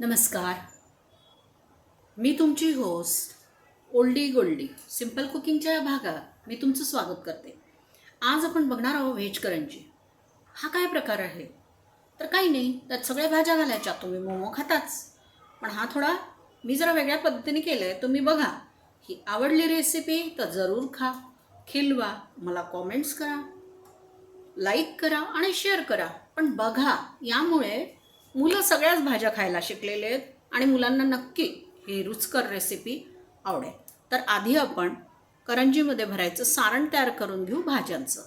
नमस्कार. मी तुमची होस्ट ओल्डी गोल्डी सिंपल कुकिंगच्या या भागात मी तुमचं स्वागत करते. आज आपण बघणार आहोत व्हेज करंजी हा काय प्रकार आहे? तर काही नाही त्यात सगळ्या भाज्या घालायच्या तुम्ही मोमो खाताच. पण हा थोडा मी जरा वेगळ्या पद्धतीने केलं आहे तुम्ही बघा. ही आवडली रेसिपी तर जरूर खा. खिलवा मला कॉमेंट्स करा. लाईक करा आणि शेअर करा. पण बघा यामुळे मुलं सगळ्याच भाज्या खायला शिकलेले आहेत आणि मुलांना नक्की ही रुचकर रेसिपी आवडेल. तर आधी आपण करंजीमध्ये भरायचं सारण तयार करून घेऊ भाज्यांचं.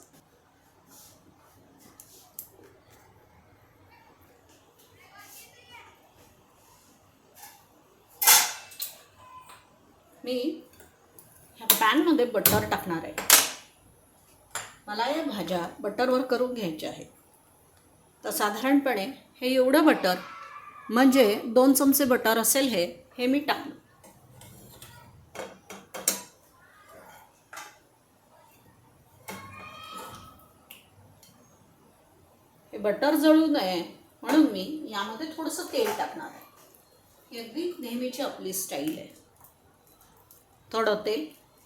मी ह्या पॅनमध्ये बटर टाकणार आहे. मला या भाज्या बटरवर करून घ्यायच्या आहेत. तर साधारणपणे हे एवढं बटर म्हणजे दोन चमचे बटर असेल हे हे मी टाकलं. हे बटर जळू नये म्हणून मी यामध्ये थोडंसं तेल टाकणार आहे. ही अगदी नेहमीची आपली स्टाईल आहे. थोडं तेल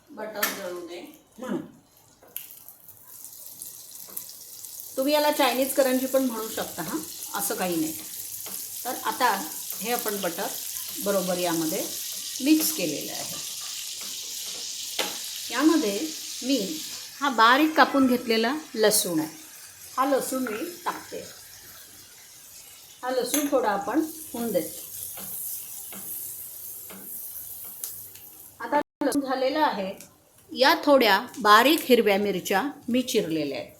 बटर जळू नये म्हणून. तुम्ही याला चायनीज करंजी पण म्हणू शकता हां? असं काही नाही. तर आता हे आपण बटर बरोबर यामध्ये मिक्स केलेलं आहे. यामध्ये मी हा बारीक कापून घेतलेला लसूण आहे. हा लसूण मी टाकते. हा लसूण थोडा आपण होऊन देतो. आता लसूण झालेलं आहे. या थोड्या बारीक हिरव्या मिरच्या मी चिरलेल्या आहेत.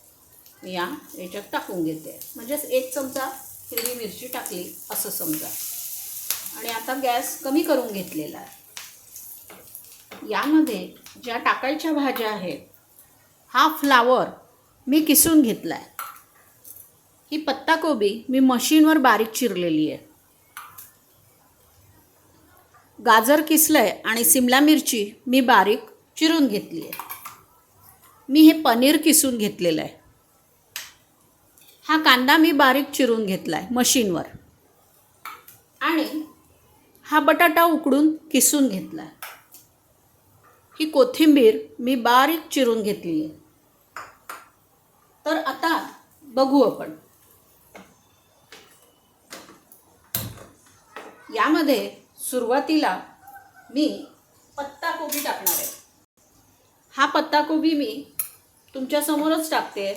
मी या याच्यात टाकून घेते. म्हणजेच एक चमचा हिरवी मिरची टाकली असं समजा. आणि आता गॅस कमी करून घेतलेला आहे. यामध्ये ज्या टाकायच्या भाज्या आहेत हा फ्लावर मी किसून घेतला आहे ही पत्ताकोबी मी मशीनवर बारीक चिरलेली आहे. गाजर किसलं आहे आणि सिमला मिरची मी बारीक चिरून घेतली आहे. मी हे पनीर किसून घेतलेलं आहे. हा कांदा मी बारीक चिरून घेतला आहे मशीनवर. आणि हा बटाटा उकडून किसून घेतला आहे ही कोथिंबीर मी बारीक चिरून घेतली आहे तर आता बघू आपण. यामध्ये सुरुवातीला मी पत्ताकोबी टाकणार आहे. हा पत्ताकोबी मी तुमच्यासमोरच टाकते.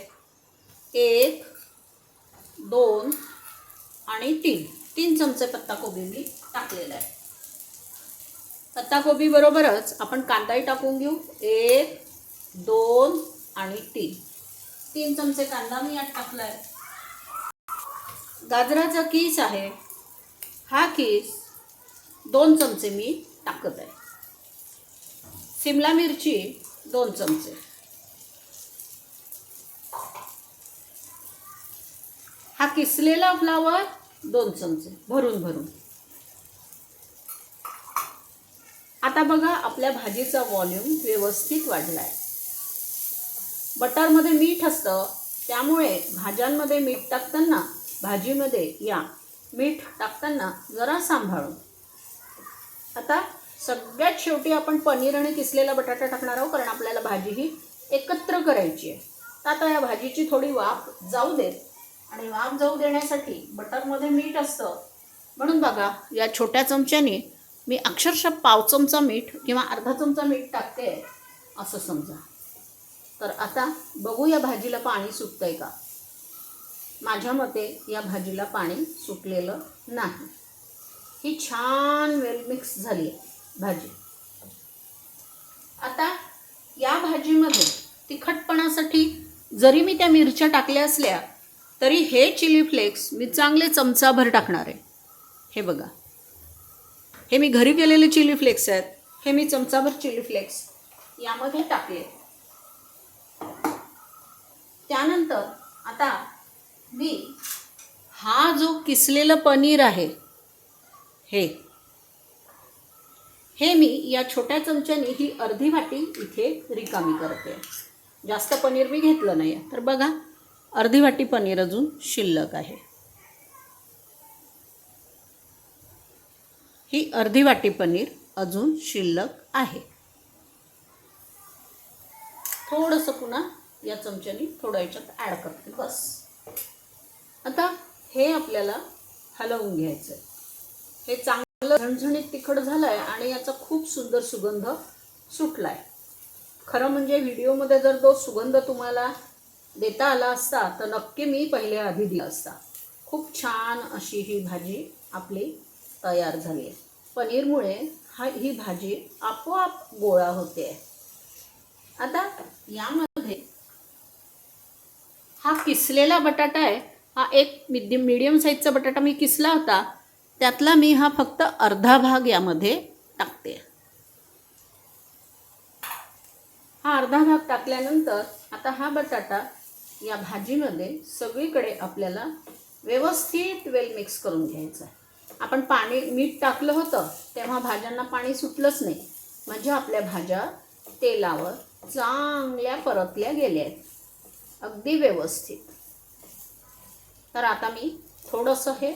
एक दोन आणि तीन. तीन चमचे पत्ताकोबी मी टाकलेला आहे. पत्ताकोबी बरोबरच आपण कांदाही टाकून घेऊ. एक दोन आणि तीन. तीन चमचे कांदा मी यात टाकला आहे गाजराचा कीस आहे. हा कीस दोन चमचे मी टाकत आहे. सिमला मिरची दोन चमचे. किसलेला फ्लावर दोन चमचे. भरून भरून. आता बघा आपल्या भाजीचा वॉल्यूम व्यवस्थित वाढला आहे बटरमध्ये मीठ असतं त्यामुळे भाज्यांमध्ये मीठ टाकताना भाजीमध्ये या मीठ टाकताना जरा सांभाळून. आता सगळ्यात शेवटी आपण पनीर आणि किसलेला बटाटा टाकणार आहोत कारण आपल्याला भाजी ही एकत्र करायची आहे. तर आता या भाजीची थोडी वाफ जाऊ देत. आणि वाफ जाऊ देण्यासाठी बटरमध्ये मीठ असतं. म्हणून बघा या छोट्या चमच्याने मी अक्षरशः पाव चमचा मीठ किंवा अर्धा चमचा मीठ टाकते असं समजा. तर आता बघू या भाजीला पाणी सुटतं आहे का? माझ्या मते या भाजीला पाणी सुटलेलं नाही. ही छान वेल मिक्स झाली आहे भाजी. आता या भाजीमध्ये तिखटपणासाठी जरी मी त्या मिरच्या टाकल्या असल्या तरी हे चिली फ्लेक्स मी चांगले चमचाभर टाकणार आहे. हे बघा. हे मी घरी केलेले चिली फ्लेक्स आहेत. हे मी चमचाभर चिली फ्लेक्स यामध्ये टाकले. त्यानंतर आता मी हा जो किसलेलं पनीर आहे हे हे मी या छोट्या चमच्याने ही अर्धी वाटी इथे रिकामी करते. जास्त पनीर मी घेतलं नाही आहे तर बघा. अर्धी वाटी पनीर अजून शिल्लक आहे. ही अर्धी वाटी पनीर अजून शिल्लक आहे. थोडंसं पुन्हा या चमच्याने थोडं याच्यात ॲड करते. बस. आता हे आपल्याला हलवून घ्यायचं आहे हे चांगलं झणझणीत तिखट झालं आहे आणि याचा खूप सुंदर सुगंध सुटला आहे खरं म्हणजे व्हिडिओमध्ये जर तो सुगंध तुम्हाला देता आला असता तर नक्की मी पहिले आधी दिला असता. खूप छान अशी ही भाजी आपली तयार झाली आहे. पनीरमुळे हा ही भाजी आपोआप गोळा होते. आता यामध्ये हा किसलेला बटाटा आहे. हा एक मिडियम मिडियम साईजचा बटाटा मी किसला होता. त्यातला मी हा फक्त अर्धा भाग यामध्ये टाकते. हा अर्धा भाग टाकल्यानंतर आता हा बटाटा या भाजीमध्ये सगळीकडे आपल्याला व्यवस्थित वेल मिक्स करून घ्यायचा आहे. आपण पाणी मीठ टाकलं होतं तेव्हा भाज्यांना पाणी सुटलंच नाही. म्हणजे आपल्या भाज्या तेलावर चांगल्या परतल्या गेल्या आहेत. अगदी व्यवस्थित. तर आता मी थोडंसं हे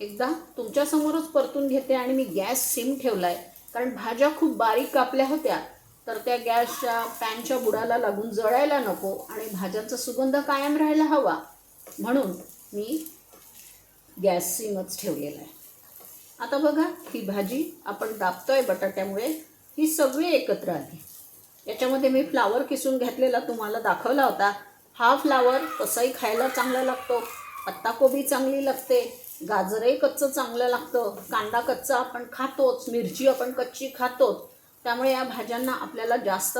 एकदा तुमच्यासमोरच परतून घेते आणि मी गॅस सिम ठेवला आहे कारण भाज्या खूप बारीक कापल्या होत्या. तर त्या गॅसच्या पॅनच्या बुडाला लागून जळायला नको आणि भाज्यांचा सुगंध कायम राहायला हवा. म्हणून मी गॅस सिमच ठेवलेला आहे. आता बघा ही भाजी आपण दाबतोय बटाट्यामुळे. ही सगळी एकत्र आली. याच्यामध्ये मी फ्लावर किसून घेतलेला तुम्हाला दाखवला होता. हा फ्लावर तसाही खायला चांगला लागतो. पत्ताकोबी चांगली लागते. गाजरही कच्चं चांगलं लागतं. कांदा कच्चा आपण खातोच. मिरची आपण कच्ची खातोच. त्यामुळे या भाज्यांना आपल्याला जास्त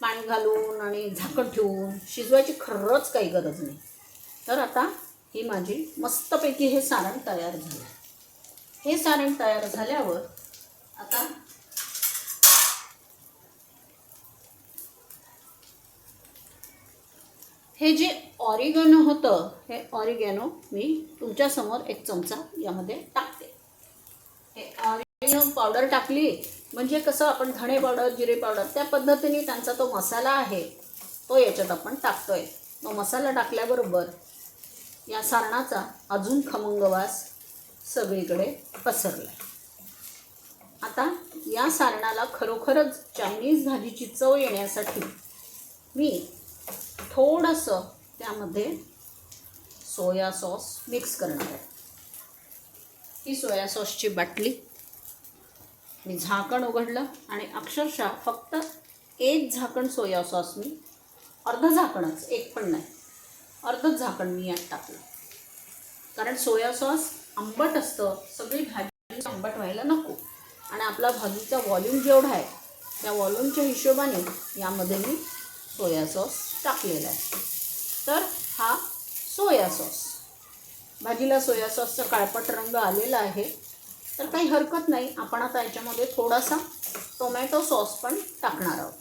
पाणी घालून आणि झाकण ठेवून शिजवायची खरंच काही गरज नाही. तर आता ही माझी मस्तपैकी हे सारण तयार झालं. हे सारण तयार झाल्यावर आता हे जे ऑरिगॅनो होतं हे ऑरिगॅनो मी तुमच्यासमोर एक चमचा यामध्ये टाकते. हे ऑरिगॅनो पावडर टाकली म्हणजे कसं आपण धणे पावडर जिरे पावडर त्या पद्धतीने त्यांचा तो मसाला आहे तो याच्यात आपण टाकतो आहे तो मसाला टाकल्याबरोबर या सारणाचा अजून खमंग वास सगळीकडे पसरला आता या सारणाला खरोखरच चायनीज भाजीची चव येण्यासाठी मी थोडंसं त्यामध्ये सोया सॉस मिक्स करणार आहे. ही सोया सॉसची बाटली मी झाकण उघडलं आणि अक्षरशः फक्त एक झाकण सोया सॉस मी अर्धं झाकणच एक पण नाही. अर्धंच झाकण मी यात टाकलं. कारण सोया सॉस आंबट असतं सगळी भाजी आंबट व्हायला नको. आणि आपला भाजीचा व्हॉल्यूम जेवढा आहे त्या व्हॉल्यूमच्या हिशोबाने यामध्ये मी सोया सॉस टाकलेला आहे. तर हा सोया सॉस. भाजीला सोया सॉसचा काळपट रंग आलेला आहे. तर काही हरकत नाही. आपण आता याच्यामध्ये थोडासा टोमॅटो सॉस पण टाकणार आहोत.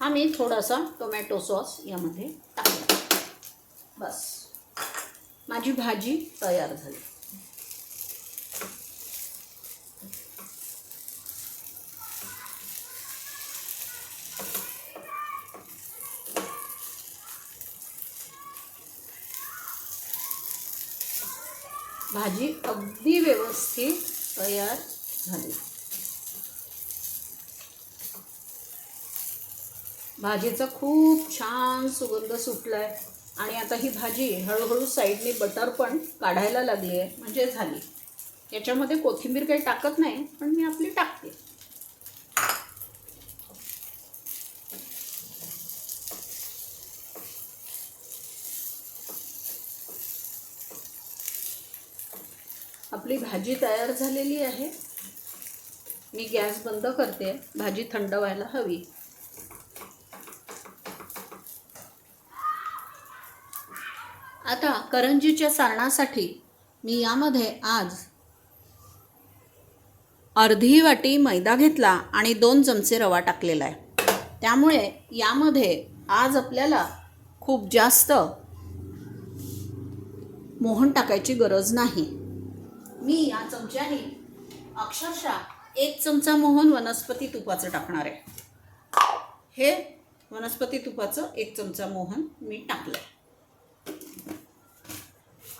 हा मी थोडासा टोमॅटो सॉस यामध्ये टाकला. बस. माझी भाजी तयार झाली भाजी अगदी तयार झाली. भाजीचा खूप छान सुगंध सुटला आहे आणि आता ही भाजी हळूहळू साईडने बटर पण काढायला लागली आहे म्हणजे झाली. याच्यामध्ये कोथिंबीर काही टाकत नाही पण मी आपली टाकते आपली भाजी तयार झालेली आहे. मी गॅस बंद करते. भाजी थंड व्हायला हवी. आता करंजीच्या सारणासाठी मी यामध्ये आज अर्धी वाटी मैदा घेतला आणि दोन चमचे रवा टाकलेला आहे. त्यामुळे यामध्ये आज आपल्याला खूप जास्त मोहन टाकायची गरज नाही. मी या चमच्याने अक्षरशः एक चमचा मोहन वनस्पती तुपाचं टाकणार आहे. हे वनस्पती तुपाचं एक चमचा मोहन मी टाकलं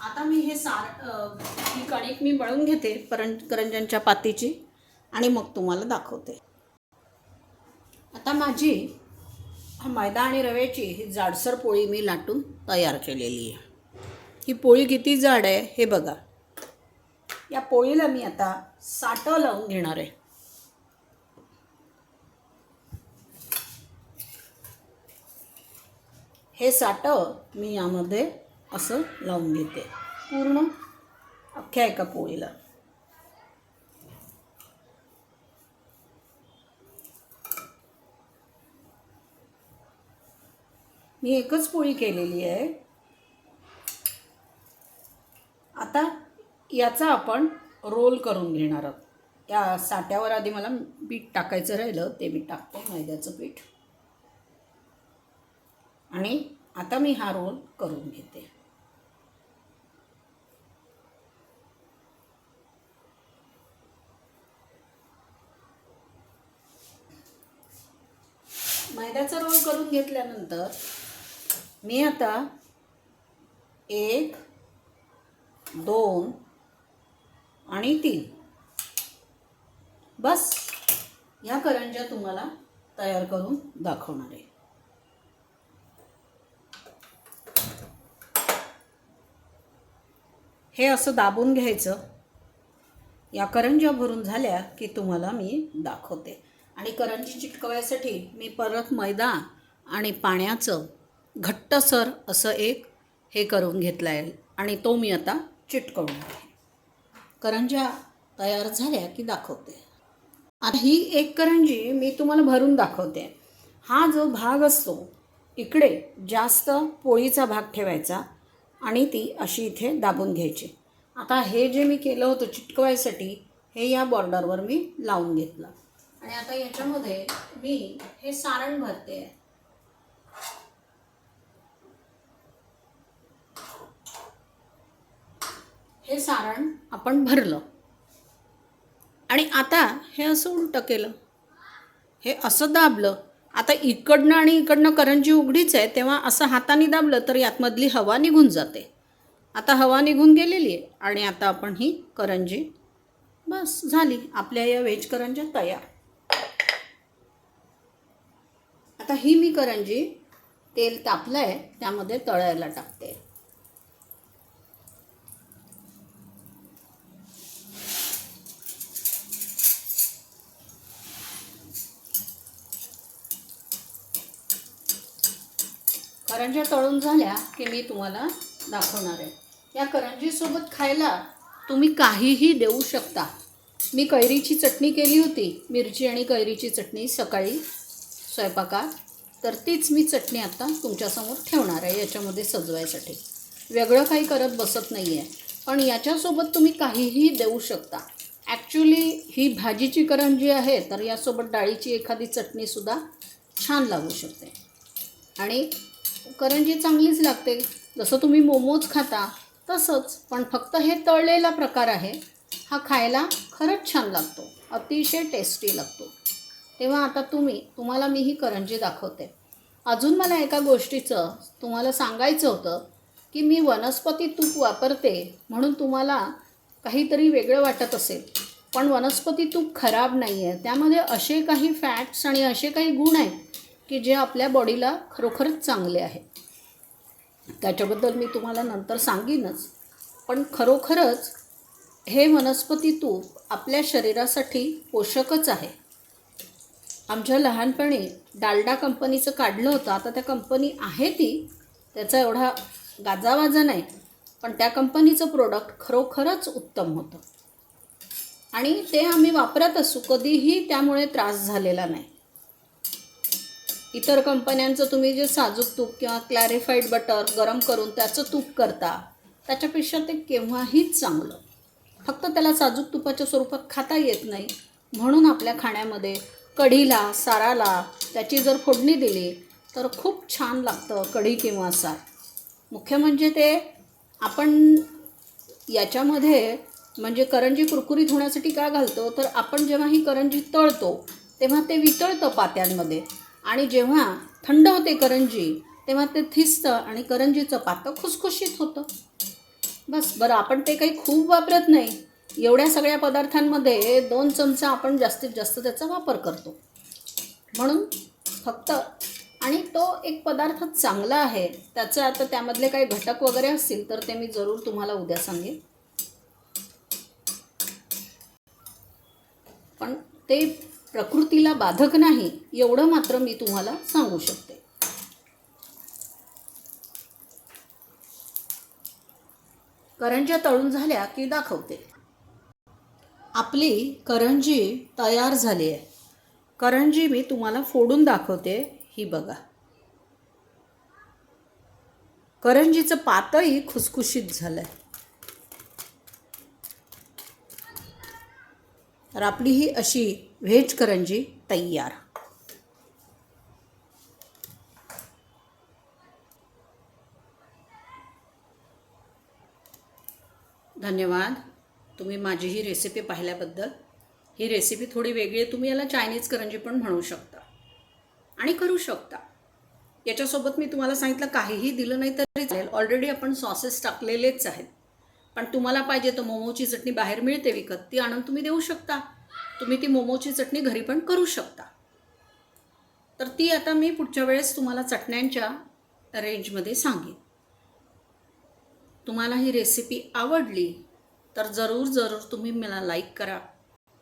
आता मी हे सार ही कणिक मी मळून घेते परं करंजांच्या पातीची आणि मग तुम्हाला दाखवते. आता माझी मैदा आणि रव्याची ही जाडसर पोळी मी लाटून तयार केलेली आहे. ही पोळी किती जाड आहे हे बघा. या पोळीला मी आता साठं लावून घेणार आहे. हे साठं मी यामध्ये असं लावून घेते. पूर्ण अख्ख्या एका पोळीला. मी एकच पोळी केलेली आहे. आता याचा आपण रोल करून घेणार आहोत. या साट्यावर आधी मला पीठ टाकायचं राहिलं ते मी टाकते मैद्याचं पीठ. आणि आता मी हा रोल करून घेते. मैद्याचा रोल करून घेतल्यानंतर मी आता एक दोन आणि तीन. बस ह्या करंज्या तुम्हाला तयार करून दाखवणार आहे. हे असं दाबून घ्यायचं. या करंज्या भरून झाल्या की तुम्हाला मी दाखवते. आणि करंजी चिटकवायसाठी मी परत मैदा आणि पाण्याचं घट्टसर असं एक हे करून घेतलं आहे आणि तो मी आता चिटकवणार आहे. करंज्या तयार झाल्या की दाखवते. आता ही एक करंजी मी तुम्हाला भरून दाखवते. हा जो भाग असतो इकडे जास्त पोळीचा भाग ठेवायचा आणि ती अशी इथे दाबून घ्यायची. आता हे जे मी केलं होतं चिटकवायसाठी हे या बॉर्डरवर मी लावून घेतलं. आणि आता याच्यामध्ये मी हे सारण भरते. आहे हे सारण आपण भरलं. आणि आता हे असं उलटं केलं. हे असं दाबलं. आता इकडनं आणि इकडनं करंजी उघडीच आहे. तेव्हा असं हाताने दाबलं तर यातमधली हवा निघून जाते. आता हवा निघून गेलेली आहे. आणि आता आपण ही करंजी बस झाली. आपल्या या व्हेज करंज्या तयार. आता ही मी करंजी तेल तापलं आहे त्यामध्ये तळायला टाकते. करंज्या तळून झाल्या की मी तुम्हाला दाखवणार आहे. या करंजीसोबत खायला तुम्ही काहीही देऊ शकता. मी कैरीची चटणी केली होती. मिरची आणि कैरीची चटणी सकाळी स्वयंपाकात. तर तीच मी चटणी आता तुमच्यासमोर ठेवणार आहे याच्यामध्ये सजवायसाठी. वेगळं काही करत बसत नाही आहे पण याच्यासोबत तुम्ही काहीही देऊ शकता. ॲक्च्युली ही भाजीची करंजी आहे तर यासोबत डाळीची एखादी चटणीसुद्धा छान लागू शकते. आणि करंजी चांगलीच लागते. जसं तुम्ही मोमोज खाता तसंच पण फक्त हे तळलेला प्रकार आहे हा खायला खरंच छान लागतो. अतिशय टेस्टी लागतो. तेव्हा आता तुम्ही तुम्हाला मी ही करंजी दाखवते. अजून मला एका गोष्टीचं तुम्हाला सांगायचं होतं की मी वनस्पती तूप वापरते म्हणून तुम्हाला काहीतरी वेगळं वाटत असेल. पण वनस्पती तूप खराब नाही आहे त्यामध्ये असे काही फॅट्स आणि असे काही गुण आहेत की जे आपल्या बॉडीला खरोखरच चांगले आहे त्याच्याबद्दल मी तुम्हाला नंतर सांगीनच. पण खरोखरच हे वनस्पती तूप आपल्या शरीरासाठी पोषकच आहे. आमच्या लहानपणी डालडा कंपनीचं काढलं होतं. आता त्या कंपनी आहे ती. त्याचा एवढा गाजावाजा नाही. पण त्या कंपनीचं प्रोडक्ट खरोखरच उत्तम होतं. आणि ते आम्ही वापरत असू. कधीही त्यामुळे त्रास झालेला नाही. इतर कंपन्यांचं तुम्ही जे साजूक तूप किंवा क्लॅरिफाईड बटर गरम करून त्याचं तूप करता त्याच्यापेक्षा ते केव्हाही चांगलं. फक्त त्याला साजूक तुपाच्या स्वरूपात खाता येत नाही. म्हणून आपल्या खाण्यामध्ये कढीला साराला त्याची जर फोडणी दिली तर खूप छान लागतं कढी किंवा सार. मुख्य म्हणजे ते आपण याच्यामध्ये म्हणजे करंजी कुरकुरीत होण्यासाठी काय घालतो? तर आपण जेव्हा ही करंजी तळतो तेव्हा ते वितळतं पात्यांमध्ये. आणि जेव्हा थंड होते करंजी तेव्हा ते थिसतं आणि करंजीचं पातं खुसखुशीत होतं. बस बरं आपण ते काही खूप वापरत नाही. एवढ्या सगळ्या पदार्थांमध्ये दोन चमचा आपण जास्तीत जास्त त्याचा वापर करतो. म्हणून फक्त आणि तो एक पदार्थ चांगला आहे त्याचं आता त्यामधले काही घटक वगैरे असतील तर ते मी जरूर तुम्हाला उद्या सांगेन. पण ते प्रकृतीला बाधक नाही एवढं मात्र मी तुम्हाला सांगू शकते. करंज्या तळून झाल्या की दाखवते. आपली करंजी तयार झाली आहे. करंजी मी तुम्हाला फोडून दाखवते ही बघा. करंजीचं पातही खुसखुशीत झालं आहे तर आपली ही अशी व्हेज करंजी तयार. धन्यवाद. तुम्ही माझी ही रेसिपी पाहिल्याबद्दल. ही रेसिपी थोडी वेगळी आहे. तुम्ही याला चायनीज करंजी पण म्हणू शकता. आणि करू शकता. याच्यासोबत मी तुम्हाला सांगितलं काहीही दिलं नाही तरी चालेल. ऑलरेडी आपण सॉसेस टाकलेलेच आहेत. पण तुम्हाला पाहिजे तर मोमोची चटणी बाहेर मिळते विकत. ती आणून तुम्ही देऊ शकता. तुम्ही ती मोमोची चटणी घरी पण करू शकता. तर ती आता मी पुढच्या वेळेस तुम्हाला चटण्यांच्या रेंजमध्ये सांगेन. तुम्हाला ही रेसिपी आवडली तर जरूर जरूर तुम्ही मला लाईक करा.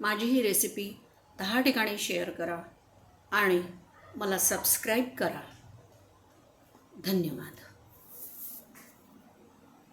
माझी ही रेसिपी दहा ठिकाणी शेअर करा आणि मला सबस्क्राईब करा. धन्यवाद.